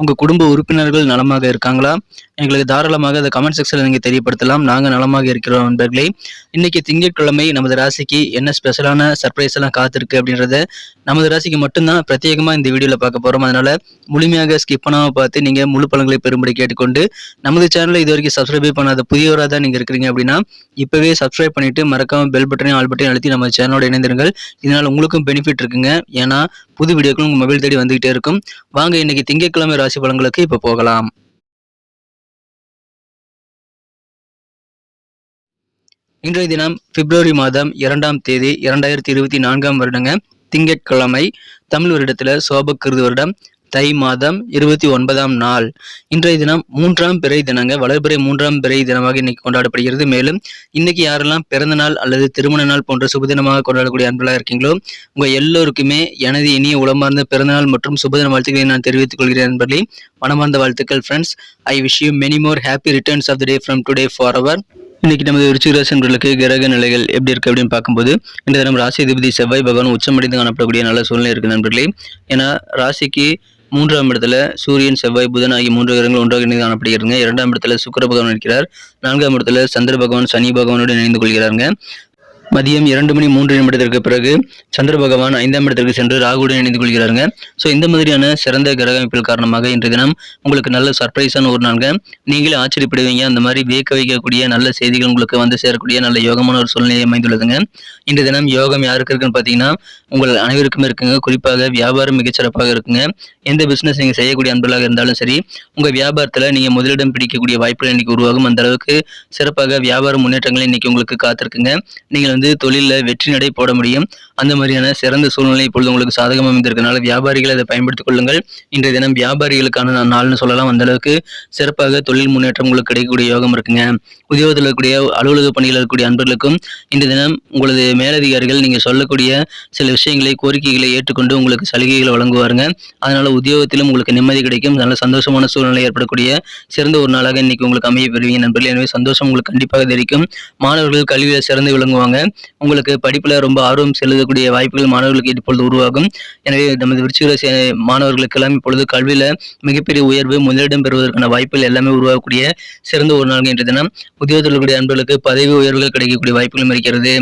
உங்கள் குடும்ப உறுப்பினர்கள் நலமாக இருக்காங்களா? எங்களுக்கு தாராளமாக அதை கமெண்ட் செக்ஷனில் நீங்கள் தெரியப்படுத்தலாம். நாங்கள் நலமாக இருக்கிறோம் நண்பர்களே. இன்றைக்கி திங்கட்கிழமை நமது ராசிக்கு என்ன ஸ்பெஷலான சர்ப்ரைஸ் எல்லாம் காத்திருக்கு அப்படின்றத நமது ராசிக்கு மட்டும்தான் பிரத்யேகமாக இந்த வீடியோவில் பார்க்க போகிறோம் அதனால் முழுமையாக ஸ்கிப் பண்ணாமல் பார்த்து நீங்கள் முழு பழங்களை பெறும்படி கேட்டுக்கொண்டு நமது சேனலை இது வரைக்கும் பண்ணாத புதியவராக தான் நீங்கள் இருக்கிறீங்க அப்படின்னா இப்போவே சப்ஸ்கிரைப் பண்ணிட்டு மறக்காமல் பெல் பட்டனையும் ஆல் பட்டனையும் அழுத்தி நம்ம சேனலோட இணைந்திருங்கள். இதனால் உங்களுக்கும் பெனிஃபிட் இருக்குங்க. ஏன்னா புது வீடியோக்கள் உங்கள் மொபைல் தேடி வந்துகிட்டே இருக்கும். வாங்க இன்னைக்கு திங்கட்கிழமை ராசி பலன்களுக்கு இப்போ போகலாம். இன்றைய தினம் பிப்ரவரி மாதம் இரண்டாம் தேதி இரண்டாயிரத்தி இருபத்தி நான்காம் வருடங்க திங்கட்கிழமை தமிழ் வருடத்துல சோபக்கிருது வருடம். தை மாதம் இருபத்தி ஒன்பதாம் நாள். இன்றைய தினம் மூன்றாம் பிறை தினங்க வளர்பிறை மூன்றாம் பிறை தினமாக இன்னைக்கு கொண்டாடப்படுகிறது. மேலும் இன்னைக்கு யாரெல்லாம் பிறந்த நாள் அல்லது திருமண நாள் போன்ற சுபதினமாக கொண்டாடக்கூடிய அன்பர்களாக இருக்கீங்களோ உங்க எல்லோருக்குமே எனது இனிய உளமார்ந்த பிறந்தநாள் மற்றும் சுபதின வாழ்த்துக்களை நான் தெரிவித்துக் கொள்கிறேன் நண்பர்களே மனமார்ந்த வாழ்த்துக்கள் friends I wish you many more happy returns of the day from today for our இன்னைக்கு நமது விருச்சிகராசன்களுக்கு கிரக நிலைகள் எப்படி இருக்கு அப்படின்னு பார்க்கும்போது இந்த தினம் ராசி அதிபதி செவ்வாய் பகவான் உச்சமடைந்து காணப்படக்கூடிய நல்ல சூழ்நிலை இருக்கு நண்பர்களே ஏன்னா ராசிக்கு மூன்றாம் இடத்துல சூரியன் செவ்வாய் புதன் ஆகிய மூன்று கிரகங்கள் ஒன்றாக இணைந்து காணப்படுகிறாங்க. இரண்டாம் இடத்துல சுக்கர பகவான் இருக்கிறார். நான்காம் இடத்துல சந்திர பகவான் சனி பகவானோடு இணைந்து கொள்கிறாங்க மதியம் இரண்டு மணி மூன்று நிமிடத்திற்கு பிறகு சந்திர பகவான் ஐந்தாம் இடத்திற்கு சென்று ராகுடன் இணைந்து கொள்கிறாருங்க. ஸோ இந்த மாதிரியான சிறந்த கிரக அமைப்பில் காரணமாக இன்றைய தினம் உங்களுக்கு நல்ல சர்ப்ரைஸான ஒரு நாள்ங்க. நீங்களே ஆச்சரியப்படுவீங்க. அந்த மாதிரி வியக்க வைக்கக்கூடிய நல்ல செய்திகள் உங்களுக்கு வந்து சேரக்கூடிய நல்ல யோகமான ஒரு சூழ்நிலை அமைந்துள்ளதுங்க. இன்றைய தினம் யோகம் யாருக்கு இருக்குன்னு பார்த்தீங்கன்னா உங்கள் அனைவருக்குமே இருக்குங்க. குறிப்பாக வியாபாரம் மிகச்சிறப்பாக இருக்குங்க. எந்த பிசினஸ் நீங்கள் செய்யக்கூடிய அன்பர்களாக இருந்தாலும் சரி உங்கள் வியாபாரத்தில் நீங்கள் முதலிடம் பிடிக்கக்கூடிய வாய்ப்புகள் இன்னைக்கு உருவாகும். அந்த அளவுக்கு சிறப்பாக வியாபார முன்னேற்றங்கள் இன்னைக்கு உங்களுக்கு காத்திருக்குங்க. நீங்கள் வந்து தொழிலில் வெற்றி நடை போட முடியும். அந்த மாதிரியான சிறந்த சூழ்நிலை இப்பொழுது உங்களுக்கு சாதகமாக அமைந்திருக்கனால வியாபாரிகள் அதை பயன்படுத்திக் கொள்ளுங்கள். இன்றைய தினம் வியாபாரிகளுக்கான நாள்னு சொல்லலாம். அந்த அளவுக்கு சிறப்பாக தொழில் முன்னேற்றம் உங்களுக்கு கிடைக்கக்கூடிய யோகம் இருக்குங்க. உத்தியோகத்தில் இருக்கக்கூடிய அலுவலக பணியில் இருக்கக்கூடிய அன்பர்களுக்கும் இன்றைய தினம் உங்களது மேலதிகாரிகள் நீங்கள் சொல்லக்கூடிய சில விஷயங்களை கோரிக்கைகளை ஏற்றுக்கொண்டு உங்களுக்கு சலுகைகளை வழங்குவாருங்க. அதனால உத்தியோகத்திலும் உங்களுக்கு நிம்மதி கிடைக்கும். நல்ல சந்தோஷமான சூழ்நிலை ஏற்படக்கூடிய சிறந்த ஒரு நாளாக இன்னைக்கு உங்களுக்கு அமைய பெறுவீங்க நண்பர்கள். எனவே சந்தோஷம் உங்களுக்கு கண்டிப்பாக தெரிவிக்கும். மாணவர்கள் கல்வியில் சிறந்து விளங்குவாங்க. உங்களுக்கு படிப்பில் ரொம்ப ஆர்வம் செலுத்தக்கூடிய வாய்ப்புகள் மாணவர்களுக்கு இப்பொழுது உருவாகும். எனவே நமது விருச்சிக ராசி மாணவர்களுக்கெல்லாம் இப்பொழுது கல்வியில் மிகப்பெரிய உயர்வு முதலிடம் பெறுவதற்கான வாய்ப்புகள் எல்லாமே உருவாகக்கூடிய சிறந்த ஒரு நாள் இன்றைய தினம். உத்தியோகத்தில் இருக்கக்கூடிய அன்பர்களுக்கு பதவி உயர்வுகள் கிடைக்கக்கூடிய வாய்ப்புகளும் இருக்கிறது.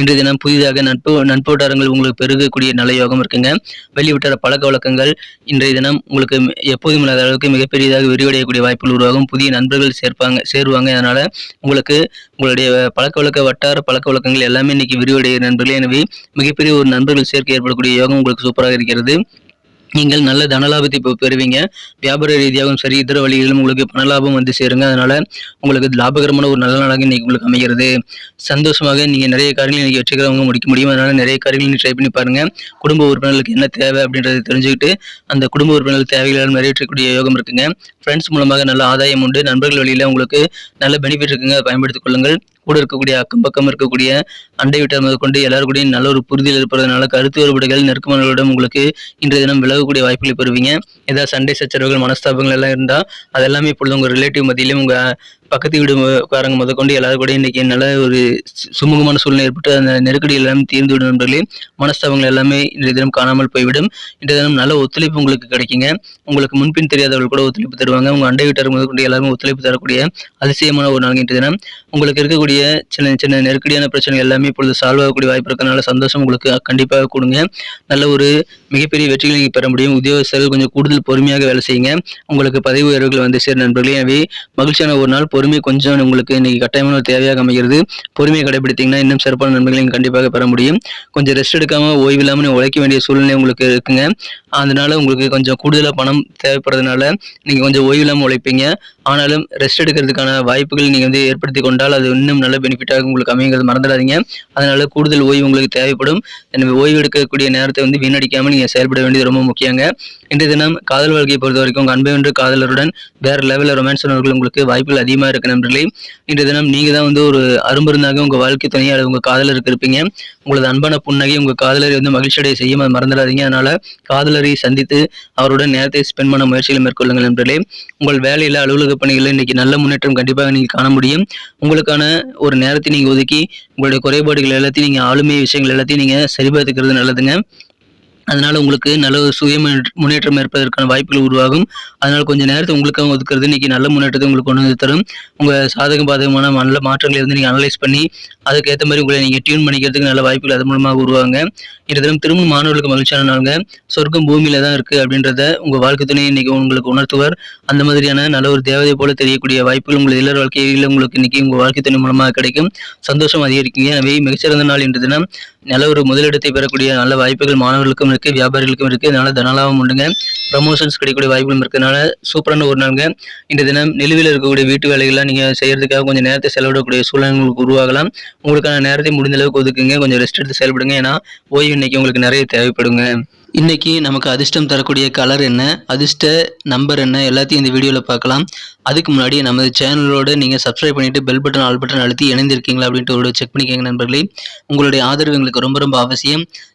இன்றைய தினம் புதிதாக நட்பு நட்போட்டாரங்கள் உங்களுக்கு பெருகக்கூடிய நல்ல யோகம் இருக்குங்க. வெளிவிட்டார பழக்க வழக்கங்கள் இன்றைய தினம் உங்களுக்கு எப்போதும் இல்லாத அளவுக்கு மிகப்பெரியதாக விரிவடையக்கூடிய வாய்ப்புகள் உருவாகும். புதிய நண்பர்கள் சேர்ப்பாங்க சேருவாங்க. அதனால உங்களுக்கு உங்களுடைய பழக்க வழக்க வட்டார பழக்க வழக்கங்கள் எல்லாமே இன்னைக்கு விரிவடைய நண்பர்களே. எனவே மிகப்பெரிய ஒரு நண்பர்கள் சேர்க்கை ஏற்படக்கூடிய யோகம் உங்களுக்கு சூப்பராக இருக்கிறது. நீங்கள் நல்ல தனலாபத்தை இப்போ பெறுவீங்க. வியாபார ரீதியாகவும் சரி இதர வழிகளிலும் உங்களுக்கு பண லாபம் வந்து சேருங்க. அதனால உங்களுக்கு லாபகரமான ஒரு நல்ல நாளாக இன்னைக்கு உங்களுக்கு அமைகிறது. சந்தோஷமாக நீங்கள் நிறைய காரியங்கள் இன்னைக்கு வெற்றிகரமாக முடிக்க முடியும். அதனால நிறைய காரியங்கள் ட்ரை பண்ணி பாருங்க. குடும்ப உறுப்பினர்களுக்கு என்ன தேவை அப்படின்றத தெரிஞ்சுக்கிட்டு அந்த குடும்ப உறுப்பினர்கள் தேவைகளால் நிறைவேற்றக்கூடிய யோகம் இருக்குங்க. ஃப்ரெண்ட்ஸ் மூலமாக நல்ல ஆதாயம் உண்டு. நண்பர்கள் வழியில உங்களுக்கு நல்ல பெனிஃபிட் இருக்குங்க. பயன்படுத்திக் கொள்ளுங்கள். கூட இருக்கக்கூடிய அக்கம் பக்கம் இருக்கக்கூடிய அண்டை வீட்டார் முதற்கொண்டு எல்லாரும் கூட நல்ல ஒரு புரிதல் இருப்பதனால கருத்து வேறுபாடுகள் நெருக்கமானவர்களிடம் உங்களுக்கு இன்றைய தினம் விலகக்கூடிய வாய்ப்புகளை பெறுவீங்க. ஏதாவது சண்டை சச்சரவுகள் மனஸ்தாபங்கள் எல்லாம் இருந்தால் அதெல்லாமே இப்பொழுது உங்கள் ரிலேட்டிவ் மத்தியிலும் உங்கள் பக்கத்து வீடுக்காரங்க முதற்கொண்டு எல்லாரும் கூட இன்னைக்கு நல்ல ஒரு சுமூகமான சூழ்நிலை ஏற்பட்டு அந்த நெருக்கடி எல்லாம் தீர்ந்து விடும் நண்பர்களே மனஸ்தாபங்கள் எல்லாமே இன்றைய தினம் காணாமல் போய்விடும். இன்றைய தினம் நல்ல ஒத்துழைப்பு உங்களுக்கு கிடைக்குங்க. உங்களுக்கு முன்பின் தெரியாதவர்கள் கூட ஒத்துழைப்பு தருவாங்க. உங்கள் அண்டை வீட்டார் முதற்கொண்டு எல்லாருமே ஒத்துழைப்பு தரக்கூடிய அதிசயமான ஒரு நாள் இன்றைய தினம். உங்களுக்கு இருக்கக்கூடிய சின்ன சின்ன நெருக்கடியான பிரச்சனைகள் எல்லாமே இப்பொழுது சால்வ் ஆகக்கூடிய வாய்ப்பு இருக்கிறதுனால சந்தோஷம் உங்களுக்கு கண்டிப்பாக கொடுங்க. நல்ல ஒரு மிகப்பெரிய வெற்றிகளை நீங்க பெற முடியும். உத்தியோகஸ்தர்கள் கொஞ்சம் கூடுதல் பொறுமையாக வேலை செய்யுங்க. உங்களுக்கு பதவி உயர்வுகள் வந்து சேர் நண்பர்களே. எனவே மகிழ்ச்சியான ஒரு நாள். பொறுமை கொஞ்சம் உங்களுக்கு இன்னைக்கு கட்டாயமான ஒரு தேவையாக அமைகிறது. பொறுமையை கடைபிடித்தீங்கன்னா இன்னும் சிறப்பான நண்பர்களையும் கண்டிப்பாக பெற முடியும். கொஞ்சம் ரெஸ்ட் எடுக்காம ஓய்வு இல்லாமல் உழைக்க வேண்டிய சூழ்நிலை உங்களுக்கு இருக்குங்க. அதனால உங்களுக்கு கொஞ்சம் கூடுதலாக பணம் தேவைப்படுறதுனால நீங்கள் கொஞ்சம் ஓய்வு இல்லாமல் உழைப்பீங்க. ஆனாலும் ரெஸ்ட் எடுக்கிறதுக்கான வாய்ப்புகள் நீங்கள் வந்து ஏற்படுத்தி கொண்டால் அது இன்னும் நல்ல பெனிஃபிட்டாக உங்களுக்கு அமைங்கிறது மறந்துடாதீங்க. அதனால கூடுதல் ஓய்வு உங்களுக்கு தேவைப்படும். எனவே ஓய்வு எடுக்கக்கூடிய நேரத்தை வந்து வீணடிக்காமல் நீங்கள் செயல்பட வேண்டியது ரொம்ப முக்கியங்க. இன்றைய தினம் காதல் வாழ்க்கையை பொறுத்த வரைக்கும் உங்கள் அன்பை வென்று காதலருடன் வேறு லெவலில் ரொமான்ஸ் உணர்வுகள் உங்களுக்கு வாய்ப்புகள் அதிகமாக இருக்கு நண்பர்களே. இன்றைய தினம் நீங்கள் தான் வந்து ஒரு அரும்பருந்தாக உங்கள் வாழ்க்கை துணையை அல்லது உங்கள் காதலருக்கு இருப்பீங்க உங்களது அன்பான புன்னகை உங்கள் காதலரை வந்து மகிழ்ச்சியடைய செய்யும் அதை மறந்துடாதீங்க. அதனால காதலர் கலரை சந்தித்து அவருடன் நேரத்தை ஸ்பெண்ட் பண்ண முயற்சிகளை மேற்கொள்ளுங்கள் நண்பர்களே. உங்கள் வேலையில் அலுவலக பணிகளில் இன்னைக்கு நல்ல முன்னேற்றம் கண்டிப்பாக நீங்கள் காண முடியும். உங்களுக்கான ஒரு நேரத்தை நீங்கள் ஒதுக்கி உங்களுடைய குறைபாடுகள் எல்லாத்தையும் நீங்கள் ஆளுமை விஷயங்கள் எல்லாத்தையும் நீங்கள் சரிபார்த்துக்கிறது நல்லதுங்க. அதனால உங்களுக்கு நல்ல ஒரு சுய முன்னேற்றம் ஏற்பதற்கான வாய்ப்புகள் உருவாகும். அதனால கொஞ்சம் நேரத்தை உங்களுக்காக ஒதுக்குறது இன்னைக்கு நல்ல முன்னேற்றத்தை உங்களுக்கு கொண்டு வந்து தரும். உங்கள் சாதக பாதகமான நல்ல மாற்றங்களை வந்து நீங்கள் அனலைஸ் பண்ணி அதுக்கேற்ற மாதிரி உங்களை நீங்கள் டியூன் பண்ணிக்கிறதுக்கு நல்ல வாய்ப்புகள் அது மூலமாக உருவாங்க. இந்த தினம் திரும்ப மாணவர்களுக்கு மகிழ்ச்சியான நாளுங்க. சொர்க்கம் பூமியில தான் இருக்குது அப்படின்றத உங்கள் வாழ்க்கை துணை இன்னைக்கு உங்களுக்கு உணர்த்துவார். அந்த மாதிரியான நல்ல ஒரு தேவதை போல தெரியக்கூடிய வாய்ப்புகள் உங்கள் இல்லற வாழ்க்கையில் உங்களுக்கு இன்னைக்கு உங்கள் வாழ்க்கை துணை மூலமாக கிடைக்கும். சந்தோஷம் அதிகரிக்குங்க. எனவே மிகச்சிறந்த நாள் இன்று தினம். நல்ல ஒரு முதலிடத்தை பெறக்கூடிய நல்ல வாய்ப்புகள் மாணவர்களுக்கும் இருக்கு வியாபாரிகளுக்கும் இருக்குது அதனால் தனலாபம் உண்டுங்க. ப்ரமோஷன்ஸ் கிடைக்கக்கூடிய வாய்ப்புகளும் இருக்கிறதுனால சூப்பரான ஒரு நாளுங்க. இந்த தினம் நிலுவையில் இருக்கக்கூடிய வீட்டு வேலைகள்லாம் நீங்கள் செய்கிறதுக்காக கொஞ்சம் நேரத்தை செலவிடக்கூடிய சூழ்நிலை உங்களுக்கு உருவாகலாம். உங்களுக்கான நேரத்தை முடிந்த அளவுக்கு ஒதுக்குங்க. கொஞ்சம் ரெஸ்ட் எடுத்து செயல்படுங்க. ஏன்னா ஓய்வு இன்னைக்கு உங்களுக்கு நிறைய தேவைப்படுங்க. இன்னைக்கு நமக்கு அதிர்ஷ்டம் தரக்கூடிய கலர் என்ன? அதிர்ஷ்ட நம்பர் என்ன? எல்லாத்தையும் இந்த வீடியோவில் பார்க்கலாம். அதுக்கு முன்னாடி நமது சேனலோடு நீங்கள் சப்ஸ்கிரைப் பண்ணிவிட்டு பெல் பட்டன் ஆல் பட்டன் அழுத்தி இணைந்திருக்கீங்களா அப்படின்ட்டு ஒரு செக் பண்ணிக்கோங்க நண்பர்களே. உங்களுடைய ஆதரவு எங்களுக்கு ரொம்ப ரொம்ப அவசியம்.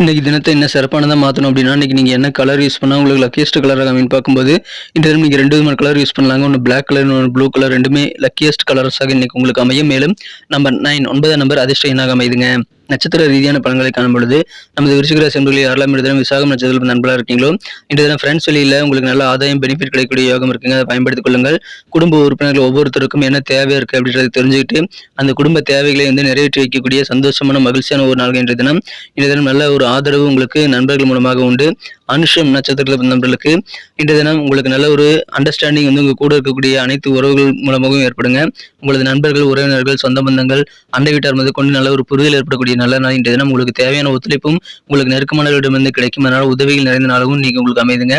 இன்றைக்கி தினத்தை என்ன சிறப்பானதாக மாற்றணும் அப்படின்னா இன்னைக்கு நீங்கள் என்ன கலர் யூஸ் பண்ணால் உங்களுக்கு லக்கியஸ்ட் கலராக அமைன்னு பார்க்கும்போது இந்த தினம் நீங்கள் ரெண்டு விதமான கலர் யூஸ் பண்ணலாங்க. ஒன்று பிளாக் கலர் ஒன்று ப்ளூ கலர் ரெண்டுமே லக்கியஸ்ட் கலர்ஸாக இன்றைக்கி உங்களுக்கு அமையும். மேலும் நம்பர் நைன் ஒன்பதாம் நம்பர் அதிர்ஷ்ட எண்ணாக அமைதுங்க நட்சத்திர ரீதியான பலன்களை காணும் பொழுது நமது விருச்சிக ராசி யாரெல்லாம் இந்த தினம் விசாகம் நட்சத்திரம் நண்பர்களாக இருக்கீங்களோ? இந்த தினம் ஃப்ரெண்ட்ஸ் வெளியில் உங்களுக்கு நல்ல ஆதாயம் பெனிஃபிட் கிடைக்கக்கூடிய யோகம் இருக்குங்க. அதை பயன்படுத்திக் கொள்ளுங்கள். குடும்ப உறுப்பினர்கள் ஒவ்வொருத்தருக்கும் என்ன தேவை இருக்கு அப்படின்றத தெரிஞ்சுக்கிட்டு அந்த குடும்ப தேவைகளை வந்து நிறைவேற்றி வைக்கக்கூடிய சந்தோஷமான மகிழ்ச்சியான ஒரு நாள் இன்றைய தினம். இன்றைய தினம் நல்ல ஒரு ஆதரவு உங்களுக்கு நண்பர்கள் மூலமாக உண்டு. அனுஷம் நட்சத்திரத்தில் நண்பர்களுக்கு இன்றைய தினம் உங்களுக்கு நல்ல ஒரு அண்டர்ஸ்டாண்டிங் வந்து உங்கள் கூட இருக்கக்கூடிய அனைத்து உறவுகள் மூலமாகவும் ஏற்படுங்க. உங்களது நண்பர்கள் உறவினர்கள் சொந்த பந்தங்கள் அண்டை வீட்டார் முதல் கொண்டு நல்ல ஒரு புரிதல் ஏற்படக்கூடிய நல்ல நாள். இன்றைய தினம் உங்களுக்கு தேவையான ஒத்துழைப்பும் உங்களுக்கு நெருக்கமானவர்களிடமிருந்து கிடைக்கும். அதனால் உதவிகள் நிறைந்த நாளாகவும் நீங்கள் உங்களுக்கு அமைதுங்க.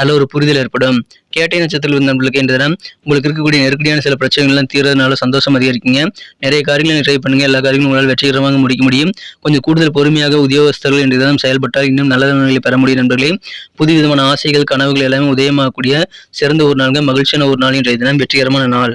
நல்ல ஒரு புரிதல் ஏற்படும். கேட்டை நட்சத்திரத்தில் நம்மளுக்கு என்ற தினம் உங்களுக்கு இருக்கக்கூடிய நெருக்கடியான சில பிரச்சனைகள்லாம் தீர்றதுனால சந்தோஷம் அதிகரிக்குங்க. நிறைய காரியங்களை ட்ரை பண்ணுங்க. எல்லா காரியங்களும் உங்களால் வெற்றிகரமாக முடிக்க முடியும். கொஞ்சம் கூடுதல் பொறுமையாக உத்தியோகஸ்தர்கள் என்ற தினம் செயல்பட்டால் இன்னும் நல்ல நன்மைகளை பெற முடியும் நண்பர்களே. புது விதமான ஆசைகள் கனவுகள் எல்லாமே உதயமாகக்கூடிய சிறந்த ஒரு நாளுங்க. மகிழ்ச்சியான ஒரு நாள் இன்றைய தினம். வெற்றிகரமான நாள்.